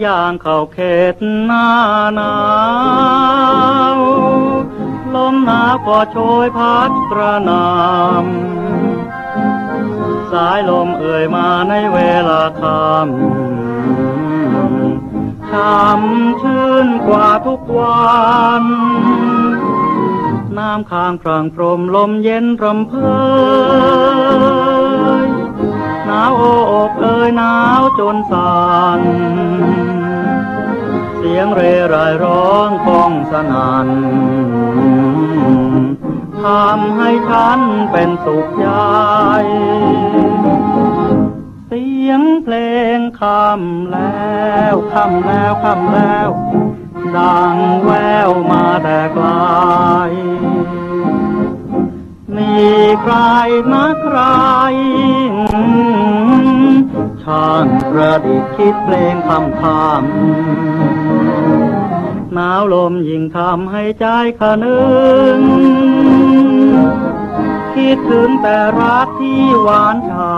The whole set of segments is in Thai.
อย่างเข้าเขตหน้าหนาวลมหนาวก็โชยพัดกระหนำสายลมเอ่ยมาในเวลาค่ำช้ำชื่นกว่าทุกวันน้ำค้างพรางพรมลมเย็นรำเพย ยหนาวจนสั่นเสียงเรไรายร้องก้องสนัน่นทำให้ฉันเป็นสุขใจ เสียงเพลงคำแล้วคำแล้วคำแล้ว ดังแววมาแต่ไกลมีใครนะใครางประดิษฐ์คิดเพลงคำคำหนาวลมยิ่งทำให้ใจขนึง คิดถึงแต่รักที่หวานฉ่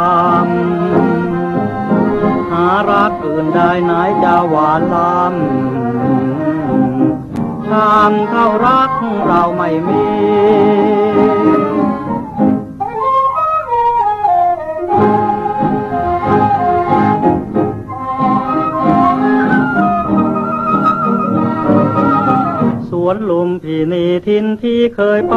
ำหารักอื่นใดไหนจะหวานล้ำชามเท่ารักเราไม่มี วนลุมพี่นีทินที่เคยไป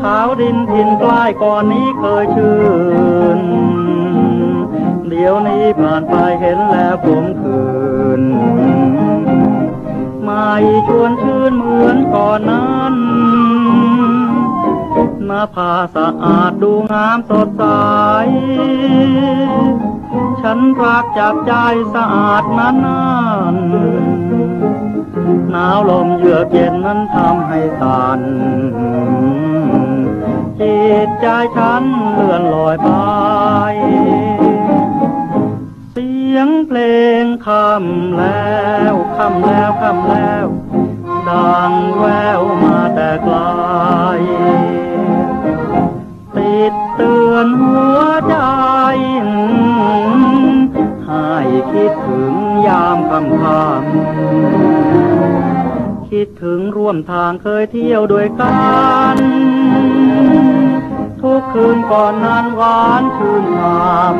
ขาวดินทินใกล้ก่อนนี้เคยชื่น เดี๋ยวนี้ผ่านไปเห็นแล้วผมคืนไม่ชวนชื่นเหมือนก่อนนั้นหน้าผาสะอาดดูงามสดใส ฉันรักจากใจสะอาดนานนานนาวลมเยือกเย็นนั้นทำให้ตันจิตใจฉันเลื่อนลอยไป เสียงเพลงคำแล้วคำแล้วคำแล้ว ดังแวว ดถึงร่วมทางเคยเที่ยวด้วยกัน ทุกคืนก่อนนั้นหวานชื่นชม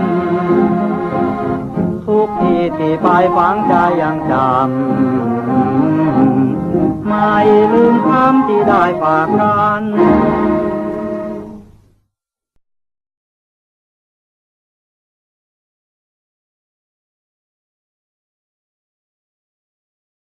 ทุกทีที่ไปฝังใจยังจำไม่ลืมคำที่ได้ฝากกัน